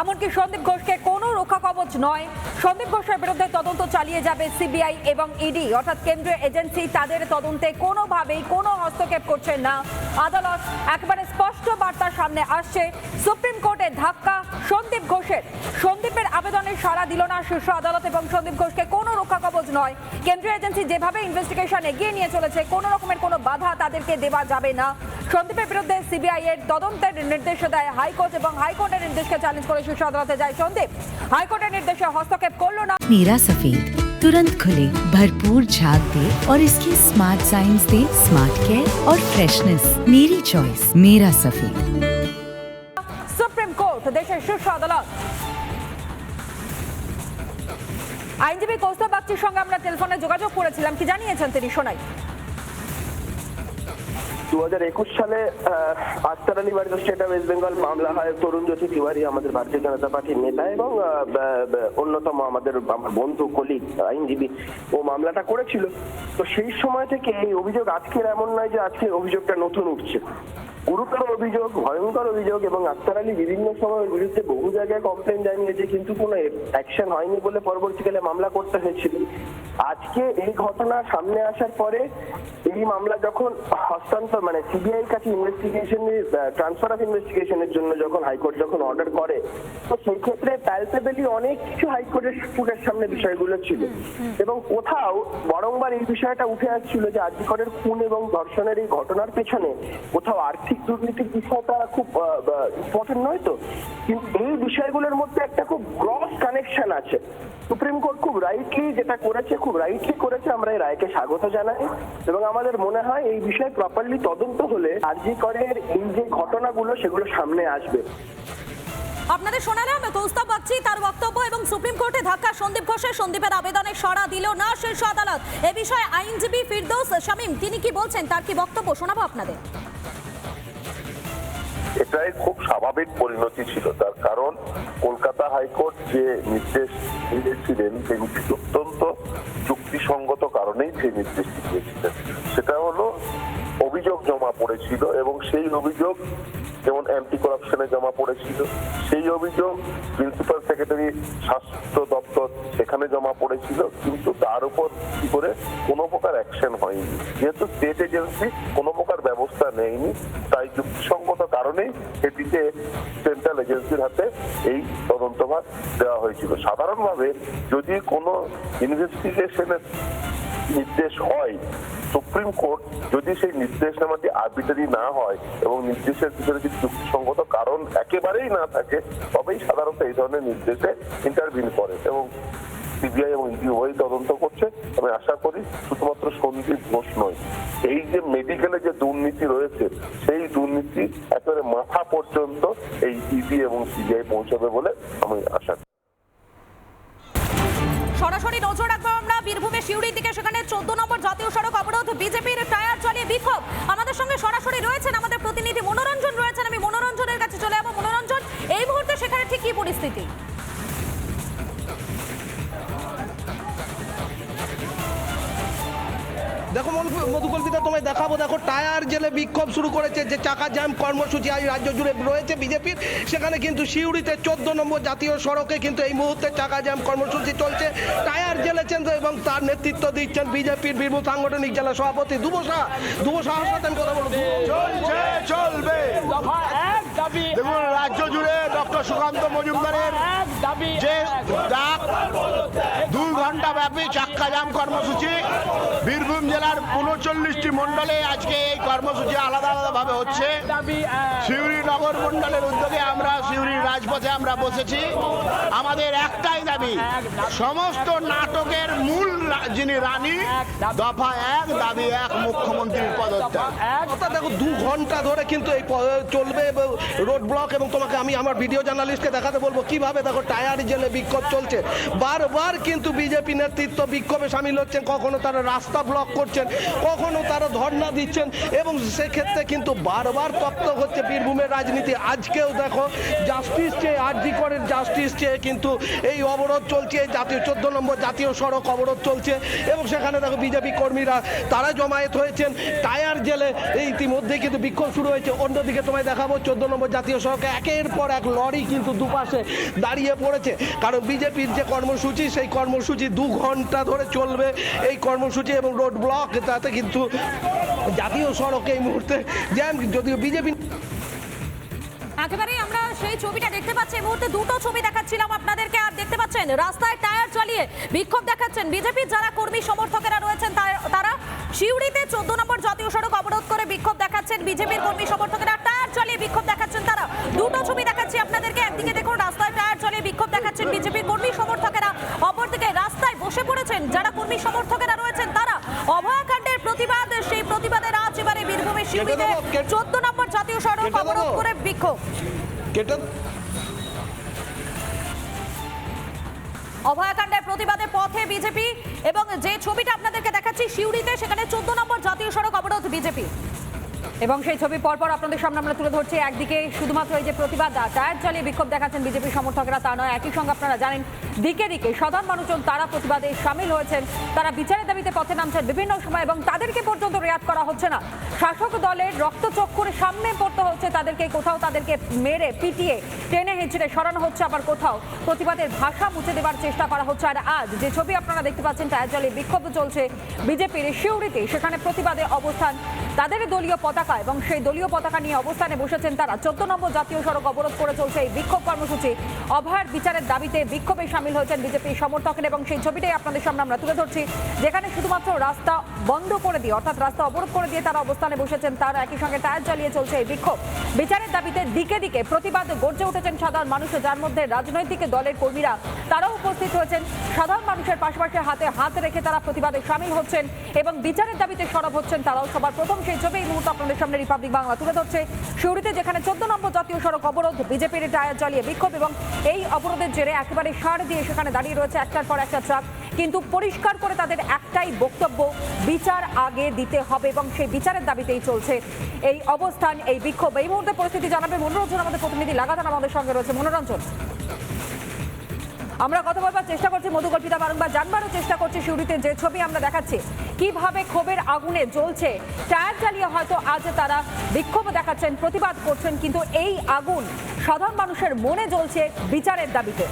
এমনকি সন্দীপ ঘোষকে কোনো রক্ষা কবচ নয়। সন্দীপ ঘোষের বিরুদ্ধে তদন্ত চালিয়ে যাবে সিবিআই এবং ইডি। অর্থাৎ কেন্দ্রীয় এজেন্সি তাদের তদন্তে কোনোভাবেই কোনো হস্তক্ষেপ করছে না। আদালত একেবারে স্পষ্ট বার্তা সামনে আসছে। সুপ্রিম কোর্টে ধাক্কা, সন্দীপ ঘোষের। সন্দীপের আবেদনে সাড়া দিল না শীর্ষ আদালত এবং সন্দীপ ঘোষকে কোনো রক্ষা কবচ নয়। কেন্দ্রীয় এজেন্সি যেভাবে ইনভেস্টিগেশন এগিয়ে নিয়ে চলেছে, কোনো রকমের কোনো বাধা তাদেরকে দেওয়া যাবে না। সন্দীপের বিরুদ্ধে সিবিআই এর তদন্তের নির্দেশ দেয় হাইকোর্ট এবং হাইকোর্টের নির্দেশকে চ্যালেঞ্জ করে শীর্ষ আদালতে যায় সন্দীপ। হাইকোর্টের নির্দেশে হস্তক্ষেপ করল না। সফিদ तुरंत खुले भरपूर झाग दे और इसकी स्मार्ट साइंस दे स्मार्ट केयर और फ्रेशनेस मेरी चॉइस मेरा सफेद সুপ্রিম কোর্ট দেশের শীর্ষ আদালত আইনজীবী কৌস্তব বাগচির সঙ্গে আমরা টেলিফোনে যোগাযোগ করেছিলাম কি জানিয়েছেন তিনি শোনাই দু হাজার একুশ সালে আস্তার আলী বাড়িতে স্টেট অফ ওয়েস্ট বেঙ্গল মামলা হয় তরুণ জ্যোতি তিওয়ারি, আমাদের ভারতীয় জনতা পার্টির নেতা এবং অন্যতম আমাদের বন্ধু কলিগ আইনজীবী, ও মামলাটা করেছিল। তো সেই সময় থেকে এই অভিযোগ আজকের এমন নয় যে আজকে অভিযোগটা নতুন উঠছে। গুরুতর অভিযোগ, ভয়ঙ্কর অভিযোগ এবং আক্তার আলী বিভিন্ন সময় ওর বিরুদ্ধে বহু জায়গায় কমপ্লেন জানিয়েছে, কিন্তু কোনো অ্যাকশন হয়নি বলে পরবর্তীকালে মামলা করতে হয়েছিল। আজকে এই ঘটনা সামনে আসার পরে এই মামলা যখন হস্তান্তর মানে সিবিআই কাছে ইনভেস্টিগেশন ট্রান্সফার অফ ইনভেস্টিগেশনের জন্য যখন হাইকোর্ট যখন অর্ডার করে, তো সেই ক্ষেত্রে প্যালপেবেলি অনেক কিছু হাইকোর্টের চোখের সামনে বিষয়গুলো ছিল। এবং কোথাও বরংবার এই বিষয়টা উঠে আসছিল যে আর্যিকরের খুন এবং ধর্ষণের এই ঘটনার পেছনে কোথাও আর্থিক দুর্নীতির বিষয়টা খুব ইম্পর্টেন্ট নয় তো? কিন্তু এই বিষয়গুলোর মধ্যে একটা খুব গ্রস কানেকশন আছে। সুপ্রিম কোর্ট খুব রাইটলি যেটা করেছে খুব রাইটলি করেছে, আমরা এই রায়কে স্বাগত জানাই। এবং আমাদের মনে হয় এই বিষয়ে প্রপারলি তদন্ত হলে আর্যিকরের এই যে ঘটনাগুলো, সেগুলো সামনে আসবে। আপনাদের শোনালাম কৌস্তব বাগচি তার বক্তব্য এবং সুপ্রিম কোর্টে ধাক্কা। সন্দীপ ঘোষের সন্দীপের আবেদনে সাড়া দিল না শীর্ষ আদালত। এ বিষয়ে আইনজীবী ফিরদৌস শামীম, তিনি কি বলছেন? তার কি বক্তব্য? শোনাবো আপনাদের। এটাই খুব স্বাভাবিক পরিণতি ছিল। তার কারণ কলকাতা হাইকোর্ট যে নির্দেশ দিয়েছিলেন সেগুলি অত্যন্ত যুক্তিসঙ্গত কারণেই সেই নির্দেশটি দিয়েছিলেন। সেটা হলো, অভিযোগ জমা পড়েছিল এবং সেই অভিযোগ যেমন অ্যান্টি করাপশনে জমা পড়েছিল, সেই অভিযোগ প্রিন্সিপাল সেক্রেটারি স্বাস্থ্য দপ্তর সেখানে জমা পড়েছিল, কিন্তু তার উপর কি করে কোনো প্রকার অ্যাকশন হয়নি। যেহেতু স্টেট এজেন্সি কোনো প্রকার ব্যবস্থা নেয়নি, তাই যুক্তিসঙ্গত কারণেই এটিতে সেন্ট্রাল এজেন্সির হাতে এই তদন্তভার দেওয়া হয়েছিল। সাধারণভাবে যদি কোনো ইনভেস্টিগেশনের নির্দেশ হয়, সুপ্রিম কোর্ট যদি সেই নির্দেশনামাটি আরবিটারি না হয় এবং নির্দেশের পিছনে যদি যুক্তিসঙ্গত কারণ একেবারেই না থাকে, তবেই সাধারণত এই ধরনের নির্দেশে ইন্টারভিউ করে এবং সিবিআই এবং ইডি উভয়ই তদন্ত করছে। আমি আশা করি শুধুমাত্র সন্দীপ ঘোষ নয়, এই যে মেডিকেলে যে দুর্নীতি রয়েছে, সেই দুর্নীতি একেবারে মাথা পর্যন্ত এই ইডি এবং সিবিআই পৌঁছাবে বলে আমি আশা করি। সরাসরি নজর রাখব আমরা বীরভূমের শিউড়ির দিকে, সেখানে চোদ্দ নম্বর জাতীয় সড়ক অবরোধ, বিজেপির টায়ার চালিয়ে বিক্ষোভ। আমাদের সঙ্গে সরাসরি রয়েছেন আমাদের প্রতিনিধি মনোরঞ্জন রয়েছেন। আমি মনোরঞ্জনের কাছে চলে যাব। মনোরঞ্জন, এই মুহূর্তে সেখানে ঠিক কি পরিস্থিতি? দেখো মন- মধুকল্পিতা তোমায় দেখাবো দেখো টায়ার জেলে বিক্ষোভ শুরু করেছে যে চাকা জ্যাম কর্মসূচি আজ রাজ্য জুড়ে রয়েছে বিজেপির। সেখানে কিন্তু সিউড়িতে চোদ্দ নম্বর জাতীয় সড়কে কিন্তু এই মুহূর্তে চাকা জ্যাম কর্মসূচি চলছে। টায়ার জেলেছেন এবং তার নেতৃত্ব দিচ্ছেন বিজেপির বীরভূম সাংগঠনিক জেলা সভাপতি দুবসা দুবসা সাথে আমি কথা বলব চলছে চলবে। দেখুন রাজ্য জুড়ে ডক্টর সুকান্ত মজুমদারের যে ডাক দুই ঘণ্টা ব্যাপী চাক্কা কর্মসূচি। বীরভূম জেলার উনচল্লিশটি মন্ডলে আজকে এই কর্মসূচি আলাদা আলাদা ভাবে হচ্ছে। সিউড়ি নগর মন্ডলের উদ্যোগে আমরা সিউড়ির রাজপথে আমরা বসেছি। আমাদের একটাই দাবি, সমস্ত নাটকের মূল যিনি রানী, দফা এক, দাবি এক, মুখ্যমন্ত্রীর পদত্যাগ। দেখো, দু ঘণ্টা ধরে কিন্তু এই চলবে রোড ব্লক এবং তোমাকে আমি আমার ভিডিও জার্নালিস্টকে দেখাতে বলব। কীভাবে দেখো টায়ার জেলে বিক্ষোভ চলছে। বারবার কিন্তু বিজেপি নেতৃত্ব বিক্ষোভে সামিল হচ্ছেন, কখনো তারা রাস্তা ব্লক করছেন, কখনো তারা ধর্ণা দিচ্ছেন এবং সেক্ষেত্রে কিন্তু বারবার তপ্ত হচ্ছে বীরভূমের রাজনীতি। আজকেও দেখো জাস্টিস চেয়ে আরজি করের জাস্টিস চেয়ে কিন্তু এই অবরোধ চলছে, জাতীয় চোদ্দ নম্বর জাতীয় সড়ক অবরোধ চলছে এবং সেখানে দেখো বিজেপি কর্মীরা, তারা জমায়েত হয়েছেন টায়ার জেলে। ইতিমধ্যে কিন্তু বিক্ষোভ শুরু হয়েছে। অন্যদিকে তোমায় দেখাবো চোদ্দ নম্বর জাতীয় সড়কে একের পর এক লরি কিন্তু দুপাশে দাঁড়িয়ে পড়েছে। কারণ বিজেপির যে কর্মসূচি, সেই কর্মসূচি দু ঘণ্টা ধরে চলবে এই কর্মসূচি এবং রোড ব্লক তাতে কিন্তু জাতীয় সড়কে এই মুহূর্তে জ্যাম যদিও বিজেপি একেবারেই আমরা সেই ছবিটা দেখতে পাচ্ছি, এই মুহূর্তে দুটো ছবি দেখাচ্ছিলাম আপনাদেরকে। আর দেখতে পাচ্ছেন, রাস্তায় টায়ার চালিয়ে বিক্ষোভ দেখাচ্ছেন বিজেপির যারা কর্মী সমর্থকেরা রয়েছেন, তার- শিউড়িতে চোদ্দ নম্বর জাতীয় সড়ক অবরোধ করে বিক্ষোভ দেখাচ্ছেন বিজেপির কর্মী সমর্থকেরা। টায়ার চালিয়ে বিক্ষোভ দেখাচ্ছেন তারা। দুটো ছবি দেখাচ্ছি আপনাদেরকে। একদিকে দেখুন, রাস্তায় টায়ার চালিয়ে বিক্ষোভ দেখাচ্ছেন বিজেপির কর্মী সমর্থকেরা। বসে পড়েছেন যারা কর্মী সমর্থকেরা রয়েছেন তারা অভয়াকাণ্ডের প্রতিবাদ সেই প্রতিবাদের আজ এবারে বীরভূমের কেটে- চোদ্দ নম্বর জাতীয় সড়ক অবরোধ করে বিক্ষোভ। অভয়াকাণ্ডের প্রতিবাদে পথে বিজেপি এবং যে ছবিটা আপনাদেরকে দেখাচ্ছি শিউড়িতে সেখানে চোদ্দ নম্বর জাতীয় সড়ক অবরোধ বিজেপি। এবং সেই ছবি পরপর আপনাদের সামনে আমরা তুলে ধরছি। একদিকে শুধুমাত্র এই যে প্রতিবাদ টায়ার চালিয়ে বিক্ষোভ দেখাচ্ছেন বিজেপি সমর্থকরা, তা নয়, একই সঙ্গে আপনারা জানেন, দিকে দিকে সাধারণ মানুষজন তারা প্রতিবাদে সামিল হয়েছেন। তারা বিচারের দাবিতে পথে নামছেন বিভিন্ন সময় এবং তাদেরকে পর্যন্ত রেয়াত করা হচ্ছে না। শাসক দলের রক্তচক্ষুর সামনে পড়তে হচ্ছে তাদেরকে, কোথাও তাদেরকে মেরে, পিটিয়ে, টেনে হেঁচড়ে সরানো হচ্ছে আবার কোথাও। প্রতিবাদের ভাষা মুছে দেওয়ার চেষ্টা করা হচ্ছে। আর আজ যে ছবি আপনারা দেখতে পাচ্ছেন টায়ার জলে বিক্ষোভ চলছে বিজেপির শিউরিতে সেখানে প্রতিবাদে অবস্থান তাদের দলীয় পতাকা এবং সেই দলীয় পতাকা নিয়ে অবস্থানে বসেছেন তারা। চোদ্দ নম্বর জাতীয় সড়ক অবরোধ করে চলছে এই বিক্ষোভ কর্মসূচি। অভয়ার বিচারের দাবিতে বিক্ষোভে সামিল হয়েছেন বিজেপির সমর্থকের এবং সেই ছবিটাই আপনাদের সামনে আমরা তুলে ধরছি। যেখানে শুধুমাত্র রাস্তা বন্ধ করে দিয়ে, অর্থাৎ রাস্তা অবরোধ করে দিয়ে তারা অবস্থানে বসেছেন, তারা একই সঙ্গে টায়ার জ্বালিয়ে চলছে এই বিক্ষোভ। বিচারের দাবিতে দিকে দিকে প্রতিবাদ গর্জে উঠেছেন সাধারণ মানুষ, যার মধ্যে রাজনৈতিক দলের কর্মীরা তারাও উপস্থিত হয়েছেন সাধারণ মানুষের পাশাপাশি হাতে হাত রেখে তারা প্রতিবাদে সামিল হচ্ছেন এবং বিচারের দাবিতে সরব হচ্ছেন তারাও সবার প্রথম। সেই ছবি এই মুহূর্তে আপনাদের সামনে রিপাবলিক বাংলা তুলে ধরছে। শিউরিতে যেখানে চোদ্দ নম্বর জাতীয় সড়ক অবরোধ, বিজেপির টায়ার জ্বালিয়ে বিক্ষোভ এবং এই অবরোধের জেরে একেবারে সার দিয়ে সেখানে দাঁড়িয়ে রয়েছে একটার পর একটা ট্রাক। কিন্তু পরিষ্কার করে তাদের একটাই বক্তব্য, বিচার আগে দিতে হবে এবং সেই বিচারের দাবিতেই চলছে এই অবস্থান, এই বিক্ষোভ। এই মুহূর্তে পরিস্থিতি জানাবে মনোরঞ্জন, আমাদের প্রতিনিধি লাগাতার আমাদের সঙ্গে রয়েছে। মনোরঞ্জন। আমরা কথা বলবার চেষ্টা করছি মধুকল্পিতা বারংবার জানবারও চেষ্টা করছি শুরুতে যে ছবি আমরা দেখাচ্ছি। কীভাবে ক্ষোভের আগুনে জ্বলছে, টায়ার চালিয়ে হয়তো আজ তারা বিক্ষোভ দেখাচ্ছেন, প্রতিবাদ করছেন, কিন্তু এই আগুন সাধারণ মানুষের মনে জ্বলছে বিচারের দাবিতে।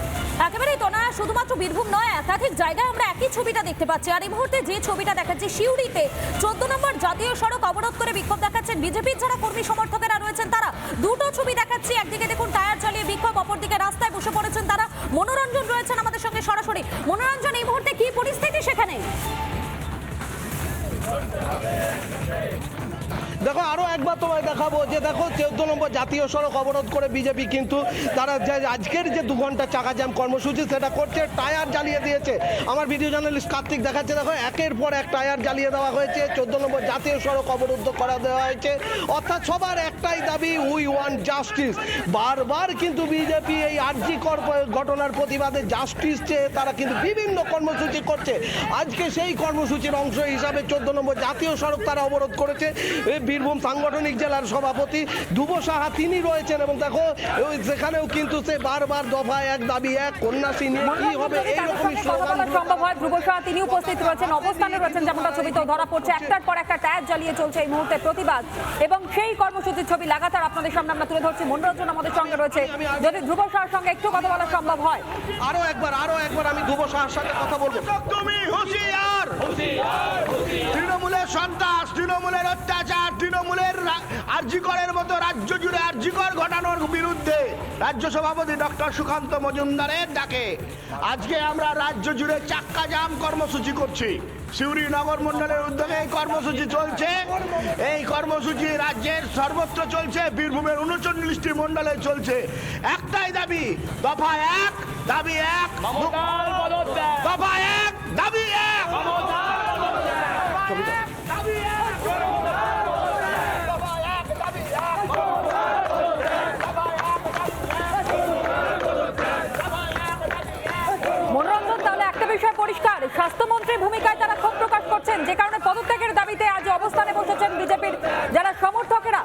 একেবারেই তো না, শুধুমাত্র বীরভূম নয়, একাধিক জায়গায় আমরা একই ছবিটা দেখতে পাচ্ছি। আর এই মুহূর্তে যে ছবিটা দেখাচ্ছি শিউড়িতে চোদ্দ নম্বর জাতীয় সড়ক অবরোধ করে বিক্ষোভ দেখাচ্ছেন বিজেপির যারা কর্মী সমর্থকেরা রয়েছেন তারা। দুটো ছবি দেখাচ্ছি, একদিকে দেখুন টায়ার চালিয়ে বিক্ষোভ, অপরদিকে রাস্তায় বসে পড়েছেন তারা। মনোরঞ্জন রয়েছেন আমাদের সঙ্গে সরাসরি। মনোরঞ্জন, এই মুহূর্তে কি পরিস্থিতি সেখানে? দেখো, আরও একবার তোমায় দেখাবো যে দেখো, চোদ্দ নম্বর জাতীয় সড়ক অবরোধ করে বিজেপি কিন্তু তারা যে আজকের যে দু ঘণ্টা চাকা জ্যাম কর্মসূচি, সেটা করছে, টায়ার জ্বালিয়ে দিয়েছে। আমার ভিডিও জার্নালিস্ট কার্তিক দেখাচ্ছে, দেখো, একের পর এক টায়ার জ্বালিয়ে দেওয়া হয়েছে, চোদ্দ নম্বর জাতীয় সড়ক অবরুদ্ধ করা দেওয়া হয়েছে। অর্থাৎ সবার একটাই দাবি উই ওয়ান জাস্টিস বারবার কিন্তু বিজেপি এই আরজি কর ঘটনার প্রতিবাদে জাস্টিস চেয়ে তারা কিন্তু বিভিন্ন কর্মসূচি করছে। আজকে সেই কর্মসূচির অংশ হিসাবে চোদ্দ নম্বর জাতীয় সড়ক তারা অবরোধ করেছে। বীরভূম সাংগঠনিক জেলার সভাপতি ধ্রুব সাহা তিনি রয়েছেন এবং দেখো ওই সেখানেও কিন্তু সে বারবার দফা এক দাবি এক কন্যাশ্রী নিয়ে কি হবে এইরকমই সম্ভব হয়। ধ্রুব সাহা তিনি উপস্থিত রয়েছেন অবস্থানে রয়েছেন যেমনটা ছবিতেও ধরা পড়ছে। একটার পর একটা টায়ার জ্বালিয়ে চলছে এই মুহূর্তে প্রতিবাদ এবং সেই কর্মসূচির ছবি লাগাতার আপনাদের সামনে আমরা তুলে ধরছি। মনোরঞ্জন আমাদের সঙ্গে রয়েছে। যদি ধ্রুব সাহার সঙ্গে একটু কথা বলা সম্ভব হয়। আরও একবার আরও একবার আমি ধ্রুব সাহার সঙ্গে কথা বলব। তুমি হুঁশিয়ার। তৃণমূলের সন্ত্রাস তৃণমূলের অত্যাচার তৃণমূলের আর্যিকরের মতো রাজ্য জুড়ে আর্যিকর ঘটানোর বিরুদ্ধে রাজ্য সভাপতি ডক্টর সুকান্ত মজুমদারের ডাকে। আজকে আমরা রাজ্য জুড়ে চাক্কা জাম কর্মসূচি করছি। সিউড়ি নগর মন্ডলের উদ্যোগে এই কর্মসূচি চলছে। এই কর্মসূচি রাজ্যের সর্বত্র চলছে বীরভূমের উনচল্লিশটি মন্ডলে চলছে। একটাই দাবি দফা এক দাবি এক দফা এক দাবি এক। স্বাস্থ্যমন্ত্রীর ভূমিকায় তারা ক্ষোভ প্রকাশ করছেন। যে কারণে পদত্যাগের দাবিতে আজ অবস্থানে বসেছেন বিজেপির যারা সমর্থকেরা।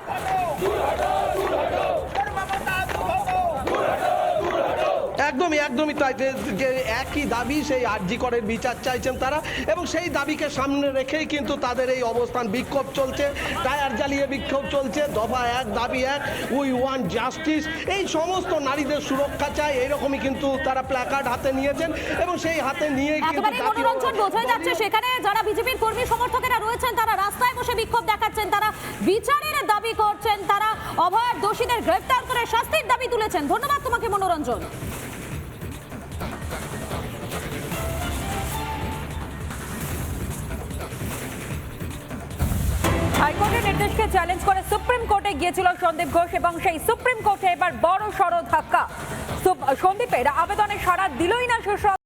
একদমই একদমই তাই। যে- একই দাবি সেই আরজি করের বিচার চাইছেন তারা এবং সেই দাবিকে সামনে রেখেই কিন্তু তাদের এই অবস্থান বিক্ষোভ চলছে। টায়ার জ্বালিয়ে বিক্ষোভ চলছে দফা এক দাবি এক উই ওয়ান জাস্টিস। এই সমস্ত নারীদের সুরক্ষা চাই এইরকমই কিন্তু তারা প্ল্যাকার্ড হাতে নিয়েছেন এবং সেই হাতে নিয়ে একেবারে মনোরঞ্জন বোঝাই যাচ্ছে। সেখানে যারা বিজেপির কর্মী সমর্থকেরা রয়েছেন তারা রাস্তায় বসে বিক্ষোভ দেখাচ্ছেন তারা বিচারের দাবি করছেন তারা অভয়ার দোষীদের গ্রেফতার করে শাস্তির দাবি তুলেছেন। ধন্যবাদ তোমাকে মনোরঞ্জন। হাইকোর্টের নির্দেশকে চ্যালেঞ্জ করে সুপ্রিম কোর্টে গিয়েছিল সন্দীপ ঘোষ এবং সেই সুপ্রিম কোর্টে এবার বড় সড় ধাক্কা সন্দীপের আবেদনে সাড়া দিলই না শীর্ষ